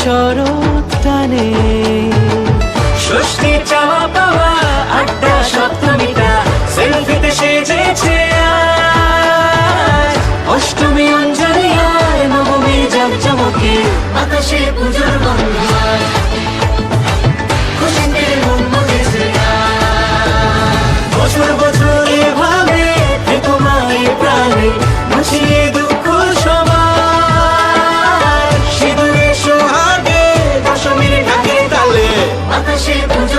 শরৎ টানে ষষ্ঠী চাওয়া পাওয়া, আড্ডা সপ্তমীটা সেলফিতে সেজেছে অষ্টমী অঞ্জলি আর নবমী জমজমকে বাতাসে পুজোর বন্ধ বছর বছর এভাবে তোমায় প্রাণে ভাসিয়ে Oh,